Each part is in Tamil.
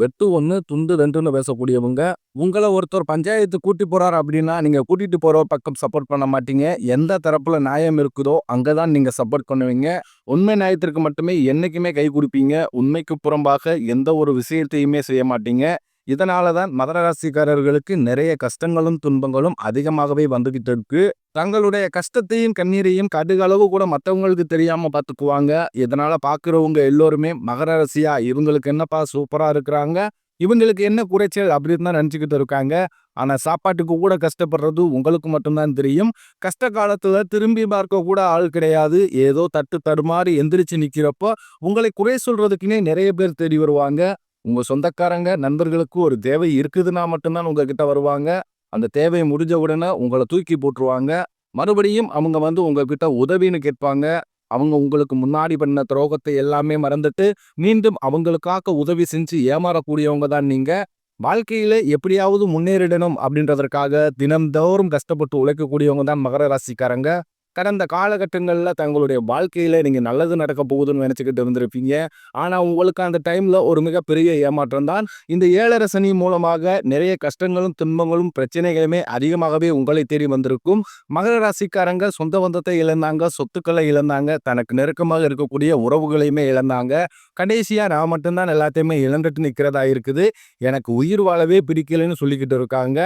வெட்டு ஒன்று துண்டு ரெண்டுன்னு பேசக்கூடியவங்க உங்களை ஒருத்தர் பஞ்சாயத்து கூட்டி போறாரு அப்படின்னா நீங்க கூட்டிட்டு போற பக்கம் சப்போர்ட் பண்ண மாட்டீங்க. எந்த தரப்புல நியாயம் இருக்குதோ அங்கதான் நீங்க சப்போர்ட் பண்ணுவீங்க. உண்மை நியாயத்திற்கு மட்டுமே என்னைக்குமே கை கொடுப்பீங்க. உண்மைக்கு புறம்பாக எந்த ஒரு விஷயத்தையுமே செய்ய மாட்டீங்க. இதனால தான் மதராசிக்காரர்களுக்கு நிறைய கஷ்டங்களும் துன்பங்களும் அதிகமாகவே வந்துகிட்டு இருக்கு. தங்களுடைய கஷ்டத்தையும் கண்ணீரையும் கடுகளவு கூட மற்றவங்களுக்கு தெரியாம பார்த்துக்குவாங்க இதனால பாக்குறவங்க எல்லோருமே மகர ராசியா இவங்களுக்கு என்னப்பா சூப்பரா இருக்கிறாங்க? இவங்களுக்கு என்ன குறைச்சல் அப்படின்னு தான் நினச்சிக்கிட்டு இருக்காங்க. ஆனால் சாப்பாட்டுக்கு கூட கஷ்டப்படுறது உங்களுக்கு மட்டும்தான் தெரியும். கஷ்ட காலத்தில் திரும்பி பார்க்க கூட ஆள் கிடையாது. ஏதோ தட்டு தடுமாறி எந்திரிச்சு நிற்கிறப்போ உங்களை குறை சொல்றதுக்குன்னே நிறைய பேர் தேடி வருவாங்க. உங்க சொந்தக்காரங்க நண்பர்களுக்கு ஒரு தேவை இருக்குதுன்னா மட்டும்தான் உங்ககிட்ட வருவாங்க. அந்த தேவையை முடிஞ்ச உடனே உங்களை தூக்கி போட்டுருவாங்க. மறுபடியும் அவங்க வந்து உங்ககிட்ட உதவின்னு கேட்பாங்க. அவங்க உங்களுக்கு முன்னாடி பண்ண துரோகத்தை எல்லாமே மறந்துட்டு மீண்டும் அவங்களுக்காக உதவி செஞ்சு ஏமாறக்கூடியவங்க தான் நீங்க. வாழ்க்கையில எப்படியாவது முன்னேறிடணும் அப்படின்றதற்காக தினம்தோறும் கஷ்டப்பட்டு உழைக்கக்கூடியவங்க தான் மகர ராசிக்காரங்க. கடந்த காலகட்டங்களில் தங்களுடைய வாழ்க்கையில் நீங்கள் நல்லது நடக்க போகுதுன்னு நினச்சிக்கிட்டு இருந்திருப்பீங்க. ஆனால் உங்களுக்கு அந்த டைமில் ஒரு மிகப்பெரிய ஏமாற்றம் தான். இந்த ஏழரை சனி மூலமாக நிறைய கஷ்டங்களும் துன்பங்களும் பிரச்சனைகளுமே அதிகமாகவே உங்களை தேடி வந்திருக்கும். மகர ராசிக்காரங்க சொந்த பந்தத்தை இழந்தாங்க சொத்துக்களை இழந்தாங்க தனக்கு நெருக்கமாக இருக்கக்கூடிய உறவுகளையுமே இழந்தாங்க. கடைசியாக நான் மட்டும்தான் எல்லாத்தையுமே இழந்துட்டு நிற்கிறதா இருக்குது. எனக்கு உயிர் வாழவே பிடிக்கலைன்னு சொல்லிக்கிட்டு இருக்காங்க.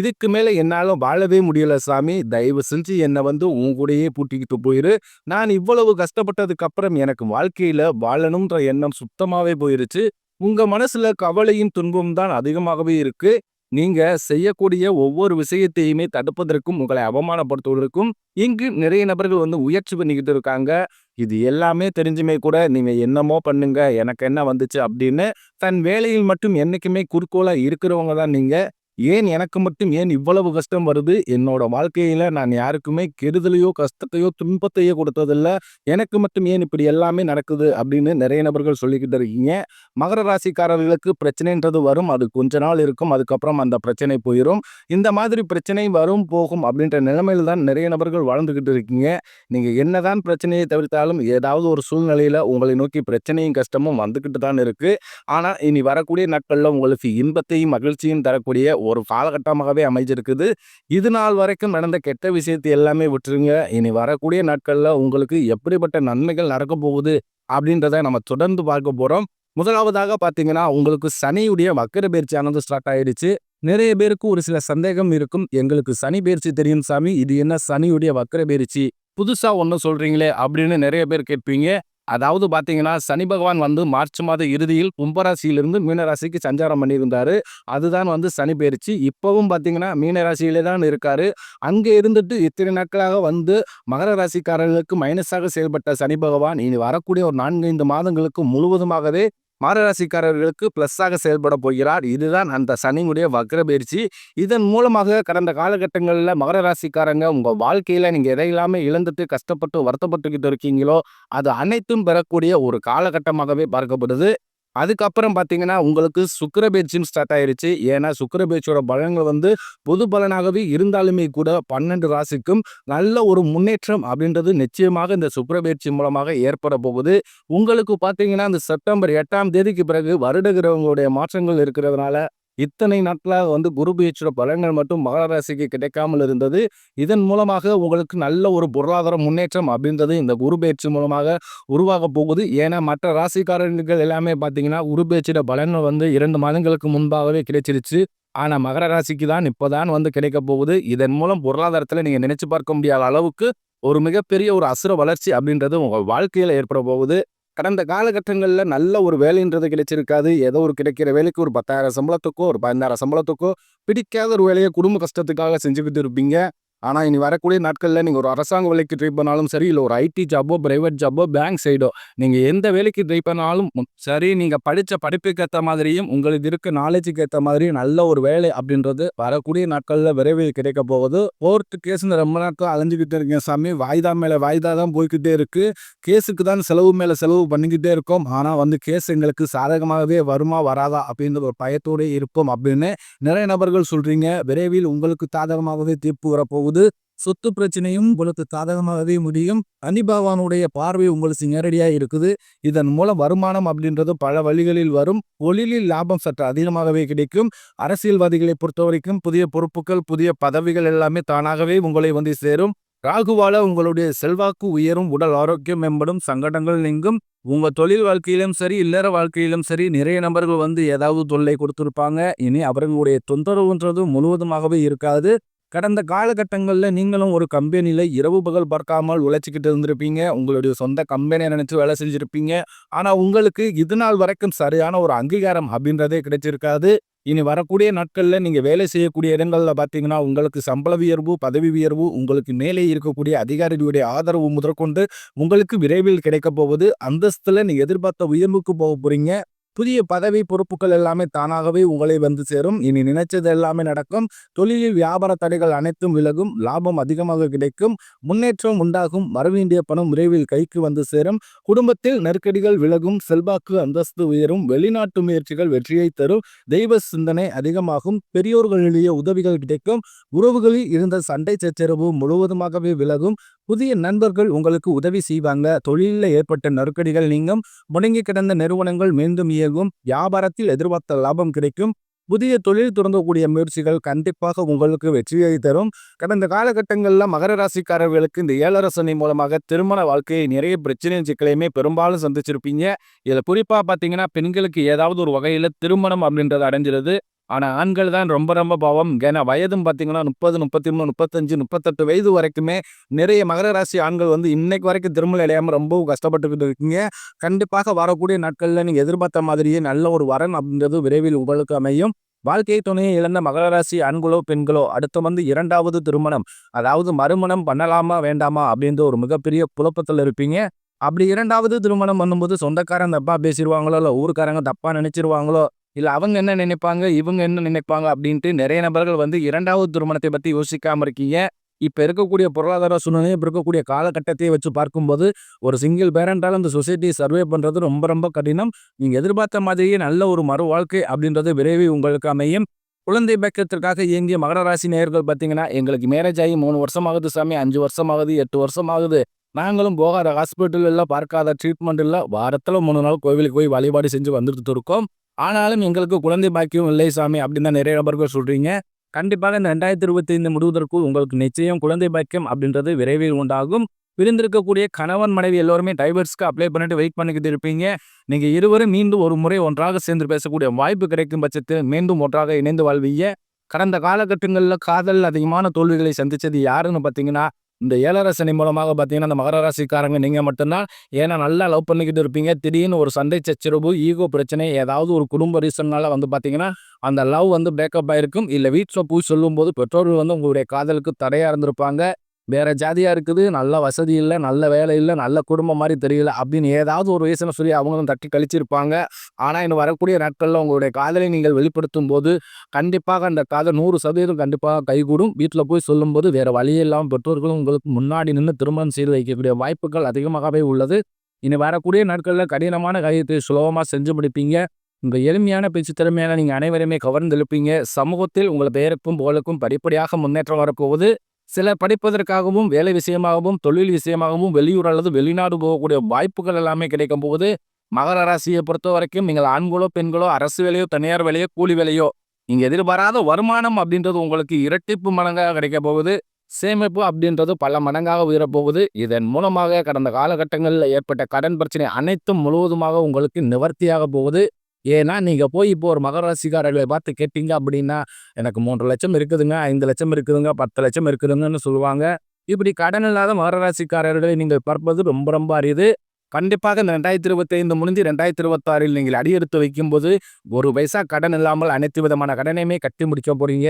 இதுக்கு மேலே என்னால் வாழவே முடியல சாமி. தயவு செஞ்சு என்னை வந்து உங்களுடைய கூடயே பூட்டிக்கிட்டு போயிரு. நான் இவ்வளவு கஷ்டப்பட்டதுக்கு அப்புறம் எனக்கு வாழ்க்கையில வாழணும்ன்ற எண்ணம் சுத்தமாவே போயிருச்சு. உங்க மனசுல கவலையும் துன்பம் தான் அதிகமாகவே இருக்கு. நீங்க செய்யக்கூடிய ஒவ்வொரு விஷயத்தையுமே தடுப்பதற்கும் உங்களை அவமானப்படுத்துவதற்கும் இங்கு நிறைய நபர்கள் வந்து முயற்சி பண்ணிக்கிட்டு இருக்காங்க. இது எல்லாமே தெரிஞ்சுமே கூட நீங்க என்னமோ பண்ணுங்க எனக்கு என்ன வந்துச்சு அப்படின்னு தன் வேலையில் மட்டும் என்னைக்குமே குறுக்கோளா இருக்கிறவங்க தான் நீங்க. ஏன் எனக்கு மட்டும் ஏன் இவ்வளவு கஷ்டம் வருது? என்னோட வாழ்க்கையில நான் யாருக்குமே கெடுதலையோ கஷ்டத்தையோ துன்பத்தையோ கொடுத்ததில்ல. எனக்கு மட்டும் ஏன் இப்படி எல்லாமே நடக்குது? அப்படின்னு நிறைய நபர்கள் சொல்லிக்கிட்டு இருக்கீங்க. மகர ராசிக்காரர்களுக்கு பிரச்சனைன்றது வரும். அது கொஞ்ச நாள் இருக்கும். அதுக்கப்புறம் அந்த பிரச்சனை போயிடும் இந்த மாதிரி பிரச்சனை வரும் போகும் அப்படின்ற நிலைமையில தான் நிறைய நபர்கள் வாழ்ந்துக்கிட்டு இருக்கீங்க. நீங்க என்னதான் பிரச்சனையை தவிர்த்தாலும் ஏதாவது ஒரு சூழ்நிலையில உங்களை நோக்கி பிரச்சனையும் கஷ்டமும் வந்துக்கிட்டு தான் இருக்கு. ஆனா இனி வரக்கூடிய நாட்கள்ல உங்களுக்கு இன்பத்தையும் மகிழ்ச்சியும் தரக்கூடிய ஒரு காலகட்டமாகவே அமைஞ்சிருக்குது. இது நாள் வரைக்கும் நடந்த கெட்ட விஷயத்தை எல்லாமே விட்டுருங்க. இனி வரக்கூடிய நாட்களில் உங்களுக்கு எப்படிப்பட்ட நன்மைகள் நடக்க போகுது அப்படின்றத நம்ம தொடர்ந்து பார்க்க போகிறோம் முதலாவதாக பார்த்தீங்கன்னா உங்களுக்கு சனியுடைய வக்கர பயிற்சியானது ஸ்டார்ட் ஆயிடுச்சு. நிறைய பேருக்கு ஒரு சில சந்தேகம் இருக்கும். எங்களுக்கு சனி பயிற்சி தெரியும் சாமி. இது என்ன சனியுடைய வக்கர பயிற்சி? புதுசாக ஒன்று சொல்கிறீங்களே அப்படின்னு நிறைய பேர் கேட்பீங்க. அதாவது பார்த்தீங்கன்னா சனி பகவான் வந்து மார்ச் மாத இறுதியில் கும்பராசியிலிருந்து மீனராசிக்கு சஞ்சாரம் பண்ணியிருந்தார். அதுதான் வந்து சனி பயிற்சி. இப்போவும் பார்த்தீங்கன்னா மீனராசியிலே தான் இருக்கார். அங்கே இருந்துட்டு இத்தனை நாட்களாக வந்து மகர ராசிக்காரர்களுக்கு மைனஸாக செயல்பட்ட சனி பகவான் இனி வரக்கூடிய ஒரு நான்கு ஐந்து மாதங்களுக்கு முழுவதுமாகவே மாரராசிக்காரர்களுக்கு ப்ளஸ்ஸாக செயல்பட போகிறார். இதுதான் அந்த சனியுடைய வக்ரபயிற்சி இதன் மூலமாக கடந்த காலகட்டங்களில் மகர ராசிக்காரங்க உங்கள் வாழ்க்கையில் நீங்கள் எதையில்லாமல் இழந்துட்டு கஷ்டப்பட்டு வருத்தப்பட்டுக்கிட்டு இருக்கீங்களோ அது அனைத்தும் பெறக்கூடிய ஒரு காலகட்டமாகவே பார்க்கப்படுது. அதுக்கப்புறம் பார்த்தீங்கன்னா உங்களுக்கு சுக்கர பேச்சும் ஸ்டார்ட் ஆயிருச்சு. ஏன்னா சுக்கர பேச்சோட பலன்கள் வந்து பொது பலனாகவே இருந்தாலுமே கூட பன்னெண்டு ராசிக்கும் நல்ல ஒரு முன்னேற்றம் அப்படின்றது நிச்சயமாக இந்த சுக்கர பேச்சு மூலமாக ஏற்பட போகுது. உங்களுக்கு பார்த்தீங்கன்னா இந்த செப்டம்பர் எட்டாம் தேதிக்கு பிறகு வருட கிரகங்களுடைய மாற்றங்கள் இருக்கிறதுனால இத்தனை நாட்களாக வந்து குரு பயிற்சியோட பலன்கள் மட்டும் மகர ராசிக்கு கிடைக்காமல் இருந்தது. இதன் மூலமாக உங்களுக்கு நல்ல ஒரு பொருளாதார முன்னேற்றம் அப்படின்றது இந்த குரு பயிற்சி மூலமாக உருவாக போகுது. ஏன்னா மற்ற ராசிக்காரர்கள் எல்லாமே பார்த்தீங்கன்னா குரு பயிற்சியோட பலன்கள் வந்து இரண்டு மாதங்களுக்கு முன்பாகவே கிடைச்சிருச்சு. ஆனால் மகர ராசிக்கு தான் இப்போதான் வந்து கிடைக்க போகுது. இதன் மூலம் பொருளாதாரத்தில் நீங்கள் நினைச்சு பார்க்க முடியாத அளவுக்கு ஒரு மிகப்பெரிய ஒரு அசுர வளர்ச்சி அப்படின்றது உங்கள் வாழ்க்கையில் ஏற்பட போகுது. கடந்த காலகட்டங்களில் நல்ல ஒரு வேலைன்றது கிடைச்சிருக்காது. ஏதோ ஒரு கிடைக்கிற வேலைக்கு ஒரு பத்தாயிரம் சம்பளத்துக்கோ ஒரு பதினாயிரம் சம்பளத்துக்கோ பிடிக்காத ஒரு வேலையை குடும்ப கஷ்டத்துக்காக செஞ்சுக்கிட்டு இருப்பீங்க. ஆனால் இனி வரக்கூடிய நாட்களில் நீங்கள் ஒரு அரசாங்க வேலைக்கு ட்ரை பண்ணாலும் சரி இல்லை ஒரு ஐடி ஜாபோ ப்ரைவேட் ஜாபோ பேங்க் சைடோ நீங்கள் எந்த வேலைக்கு ட்ரை பண்ணாலும் சரி நீங்கள் படித்த படிப்புக்கு ஏற்ற மாதிரியும் உங்களுக்கு இருக்க நாலேஜுக்கு ஏற்ற மாதிரியும் நல்ல ஒரு வேலை அப்படின்றது வரக்கூடிய நாட்களில் விரைவில் கிடைக்க போகுது. கோர்ட்டு கேஸ்னு ரொம்ப நாட்கள் அலைஞ்சிக்கிட்டே இருக்கேன் சாமி. வாய்தா மேலே வாய்தா தான் போய்கிட்டே இருக்குது கேஸுக்கு தான் செலவு மேலே செலவு பண்ணிக்கிட்டே இருக்கோம். ஆனால் வந்து கேஸ் எங்களுக்கு சாதகமாகவே வருமா வராதா அப்படின்ற ஒரு பயத்தோடு இருப்போம் அப்படின்னு நிறைய நபர்கள் சொல்கிறீங்க விரைவில் உங்களுக்கு சாதகமாகவே தீர்ப்பு வரப்போகுது. சொத்து பிரச்சனையும் உங்களுக்கு சாதகமாகவே முடியும். அனிபவானுடைய பார்வை உங்களுக்கு நேரடியாக இருக்குது. இதன் மூலம் வருமானம் அப்படின்றது பல வழிகளில் வரும். ஒளிலில் லாபம் சற்று அதிகமாகவே கிடைக்கும். அரசியல்வாதிகளை பொறுத்த வரைக்கும் புதிய பொறுப்புகள் புதிய பதவிகள் எல்லாமே தானாகவே உங்களை வந்து சேரும். ராகுவால உங்களுடைய செல்வாக்கு உயரும் உடல் ஆரோக்கியம் மேம்படும் சங்கடங்கள் நீங்கும். உங்க தொழில் வாழ்க்கையிலும் சரி இல்லற வாழ்க்கையிலும் சரி நிறைய நபர்கள் வந்து ஏதாவது தொல்லை கொடுத்துருப்பாங்க. இனி அவர்களுடைய தொந்தரவுன்றது முழுவதுமாகவே இருக்காது. கடந்த காலகட்டங்களில் நீங்களும் ஒரு கம்பெனியில் இரவு பகல் பார்க்காமல் உழைச்சிக்கிட்டு இருந்திருப்பீங்க. உங்களுடைய சொந்த கம்பெனியை நினச்சி வேலை செஞ்சிருப்பீங்க. ஆனால் உங்களுக்கு இது நாள் வரைக்கும் சரியான ஒரு அங்கீகாரம் அப்படின்றதே கிடைச்சிருக்காது. இனி வரக்கூடிய நாட்களில் நீங்கள் வேலை செய்யக்கூடிய இடங்களில் பார்த்தீங்கன்னா உங்களுக்கு சம்பள உயர்வு பதவி உயர்வு உங்களுக்கு மேலே இருக்கக்கூடிய அதிகாரிகளுடைய ஆதரவு முதற்கொண்டு உங்களுக்கு விரைவில் கிடைக்க போகுது அந்தஸ்தில் நீங்கள் எதிர்பார்த்த உயர்வுக்கு போக போகிறீங்க புதிய பதவி பொறுப்புகள் எல்லாமே தானாகவே உங்களை வந்து சேரும். இனி நினைச்சது எல்லாமே நடக்கும். தொழிலில் வியாபார தடைகள் அனைத்தும் விலகும். லாபம் அதிகமாக கிடைக்கும். முன்னேற்றம் உண்டாகும். வரவேண்டிய பணம் விரைவில் கைக்கு வந்து சேரும். குடும்பத்தில் நெருக்கடிகள் விலகும். செல்வாக்கு அந்தஸ்து உயரும். வெளிநாட்டு முயற்சிகள் வெற்றியை தரும். தெய்வ சிந்தனை அதிகமாகும். பெரியோர்களிடையே உதவிகள் கிடைக்கும். உறவுகளில் இருந்த சண்டை சச்சரவு முழுவதுமாகவே விலகும். புதிய நண்பர்கள் உங்களுக்கு உதவி செய்வாங்க. தொழிலில் ஏற்பட்ட நெருக்கடிகள் நீங்கும். முடங்கி கிடந்த நிறுவனங்கள் மீண்டும் இயங்கும். வியாபாரத்தில் எதிர்பார்த்த லாபம் கிடைக்கும். புதிய தொழில் தொடங்கக்கூடிய முயற்சிகள் கண்டிப்பாக உங்களுக்கு வெற்றியை தரும். கடந்த காலகட்டங்களில் மகர ராசிக்காரர்களுக்கு இந்த ஏழரசனை மூலமாக திருமண வாழ்க்கையை நிறைய பிரச்சனையும் சிக்கலையுமே பெரும்பாலும் சந்திச்சிருப்பீங்க. இதில் குறிப்பாக பார்த்தீங்கன்னா பெண்களுக்கு ஏதாவது ஒரு வகையில் திருமணம் அப்படின்றது அடைஞ்சிருது. ஆனால் ஆண்கள் தான் ரொம்ப ரொம்ப பாவம். ஏன்னா வயதும் பார்த்தீங்கன்னா முப்பது முப்பத்தி மூணு முப்பத்தஞ்சு முப்பத்தெட்டு வயது வரைக்குமே நிறைய மகர ராசி ஆண்கள் வந்து இன்னைக்கு வரைக்கும் திருமணம் இடையாமல் ரொம்பவும் கஷ்டப்பட்டுக்கிட்டு இருக்கீங்க. கண்டிப்பாக வரக்கூடிய நாட்களில் நீங்கள் எதிர்பார்த்த மாதிரியே நல்ல ஒரு வரன் அப்படின்றது விரைவில் உங்களுக்கு அமையும். வாழ்க்கை துணையை இழந்த மகர ராசி ஆண்களோ பெண்களோ அடுத்து வந்து இரண்டாவது திருமணம். அதாவது மறுமணம் பண்ணலாமா வேண்டாமா அப்படின்ற ஒரு மிகப்பெரிய குழப்பத்தில் இருப்பீங்க. அப்படி இரண்டாவது திருமணம் பண்ணும்போது சொந்தக்காரங்க தப்பாக பேசிடுவாங்களோ இல்லை ஊருக்காரங்க தப்பாக நினச்சிருவாங்களோ இல்லை அவங்க என்ன நினைப்பாங்க? இவங்க என்ன நினைப்பாங்க? அப்படின்ட்டு நிறைய நபர்கள் வந்து இரண்டாவது திருமணத்தை பற்றி யோசிக்காம இருக்கீங்க. இப்போ இருக்கக்கூடிய பொருளாதார சூழ்நிலை இப்போ இருக்கக்கூடிய காலகட்டத்தை வச்சு பார்க்கும்போது ஒரு சிங்கிள் பேரண்டால் அந்த சொசைட்டியை சர்வே பண்ணுறது ரொம்ப ரொம்ப கடினம். நீங்கள் எதிர்பார்த்த மாதிரியே நல்ல ஒரு மறு வாழ்க்கை அப்படின்றது விரைவில் உங்களுக்கு அமையும். குழந்தை பக்கத்திற்காக இயங்கிய மகர ராசி நேயர்கள் பார்த்தீங்கன்னா எங்களுக்கு மேரேஜ் ஆகி மூணு வருஷம் ஆகுது சாமி அஞ்சு வருஷம் ஆகுது எட்டு வருஷம் ஆகுது நாங்களும் போகாத ஹாஸ்பிட்டல் இல்லை பார்க்காத ட்ரீட்மெண்ட் இல்லை வாரத்தில் மூணு நாள் கோவிலுக்கு போய் வழிபாடு செஞ்சு வந்துட்டு இருக்கோம். ஆனாலும் எங்களுக்கு குழந்தை பாக்கியம் இல்லை சாமி அப்படின்னு தான் நிறைய நபர்கள் சொல்கிறீங்க கண்டிப்பாக இந்த ரெண்டாயிரத்தி இருபத்தி ஐந்து முடிவதற்குள் உங்களுக்கு நிச்சயம் குழந்தை பாக்கியம் அப்படின்றது விரைவில் உண்டாகும். பிரிந்திருக்கக்கூடிய கணவன் மனைவி எல்லோருமே டைவர்ஸ்க்கு அப்ளை பண்ணிட்டு வெயிட் பண்ணிக்கிட்டு இருப்பீங்க. நீங்க இருவரும் மீண்டும் ஒரு முறை ஒன்றாக சேர்ந்து பேசக்கூடிய வாய்ப்பு கிடைக்கும் பட்சத்தில் மீண்டும் ஒன்றாக இணைந்து வாழ்வீங்க. கடந்த காலகட்டங்களில் காதல் அதிகமான தோல்விகளை சந்திச்சது யாருன்னு பார்த்தீங்கன்னா இந்த ஏழரை சனி மூலமாக பார்த்தீங்கன்னா இந்த மகர ராசிக்காரங்க நீங்கள் மட்டும்தான். ஏன்னா நல்லா லவ் பண்ணிக்கிட்டு இருப்பீங்க. திடீர்னு ஒரு சண்டை சச்சரவு ஈகோ பிரச்சனை ஏதாவது ஒரு குடும்ப ரீசன்னால வந்து பார்த்தீங்கன்னா அந்த லவ் வந்து பேக்கப் ஆயிருக்கும். இல்லை வீட்டில் போய் சொல்லும்போது பெற்றோர்கள் வந்து உங்களுடைய காதலுக்கு தடையாக இருந்திருப்பாங்க. வேற ஜாதியாக இருக்குது நல்ல வசதி இல்லை நல்ல வேலை இல்லை நல்ல குடும்பம் மாதிரி தெரியல அப்படின்னு ஏதாவது ஒரு ரீசனை சொல்லி அவங்களும் தட்டி கழிச்சிருப்பாங்க. ஆனால் இன்னும் வரக்கூடிய நாட்களில் உங்களுடைய காதலை நீங்கள் வெளிப்படுத்தும் போது கண்டிப்பாக அந்த காதல் நூறு சதவீதம் கண்டிப்பாக கைகூடும். வீட்டில் போய் சொல்லும்போது வேறு வழி இல்லாமல் பெற்றோர்களும் உங்களுக்கு முன்னாடி நின்று திருமணம் செய்து வைக்கக்கூடிய வாய்ப்புகள் அதிகமாகவே உள்ளது. இனி வரக்கூடிய நாட்களில் கடினமான காரியத்தை சுலபமாக செஞ்சு முடிப்பீங்க. இந்த எளிமையான பேச்சு திறமையான நீங்கள் அனைவருமே கவர்ந்தெழுப்பீங்க. சமூகத்தில் உங்கள் பெயருக்கும் புகழுக்கும் படிப்படியாக முன்னேற்றம் வரப்போகுது. சிலர் படிப்பதற்காகவும் வேலை விஷயமாகவும் தொழில் விஷயமாகவும் வெளியூர் அல்லது வெளிநாடு போகக்கூடிய வாய்ப்புகள் எல்லாமே கிடைக்கும் போது மகர ராசியை பொறுத்த வரைக்கும் நீங்கள் ஆண்களோ பெண்களோ அரசு வேலையோ தனியார் வேலையோ கூலி வேலையோ நீங்கள் எதிர்பாராத வருமானம் அப்படின்றது உங்களுக்கு இரட்டிப்பு மடங்காக கிடைக்க போகுது. சேமிப்பு அப்படின்றது பல மடங்காக உயரப்போகுது. இதன் மூலமாக கடந்த காலகட்டங்களில் ஏற்பட்ட கடன் பிரச்சனை அனைத்தும் முழுவதுமாக உங்களுக்கு நிவர்த்தியாக போகுது. ஏன்னா நீங்கள் போய் இப்போ ஒரு மகர ராசிக்காரர்களை பார்த்து கேட்டீங்க அப்படின்னா எனக்கு மூன்று லட்சம் இருக்குதுங்க ஐந்து லட்சம் இருக்குதுங்க பத்து லட்சம் இருக்குதுங்கன்னு சொல்லுவாங்க. இப்படி கடன் இல்லாத மகர ராசிக்காரர்களை நீங்கள் பார்ப்பது ரொம்ப ரொம்ப அரியுது கண்டிப்பாக இந்த ரெண்டாயிரத்தி இருபத்தைந்து முடிஞ்சு ரெண்டாயிரத்தி இருபத்தாறில் நீங்கள் அடியெடுத்து வைக்கும்போது ஒரு பைசா கடன் இல்லாமல் அனைத்து விதமான கடனையுமே கட்டி முடிக்க போறீங்க.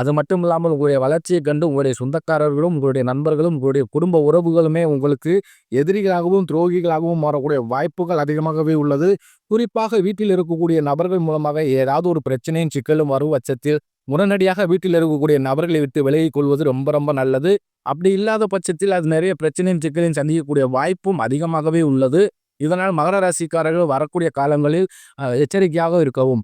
அது மட்டும் இல்லாமல் உங்களுடைய வளர்ச்சியை கண்டு உங்களுடைய சொந்தக்காரர்களும் உங்களுடைய நண்பர்களும் உங்களுடைய குடும்ப உறவுகளுமே உங்களுக்கு எதிரிகளாகவும் துரோகிகளாகவும் மாறக்கூடிய வாய்ப்புகள் அதிகமாகவே உள்ளது. குறிப்பாக வீட்டில் இருக்கக்கூடிய நபர்கள் மூலமாக ஏதாவது ஒரு பிரச்சனையும் சிக்கலும் வரும் பட்சத்தில் உடனடியாக வீட்டில் இருக்கக்கூடிய நபர்களை விட்டு விலகிக் கொள்வது ரொம்ப ரொம்ப நல்லது. அப்படி இல்லாத பட்சத்தில் அது நிறைய பிரச்சனையும் சிக்கலையும் சந்திக்கக்கூடிய வாய்ப்பும் அதிகமாகவே உள்ளது. இதனால் மகர ராசிக்காரர்கள் வரக்கூடிய காலங்களில் எச்சரிக்கையாக இருக்கவும்.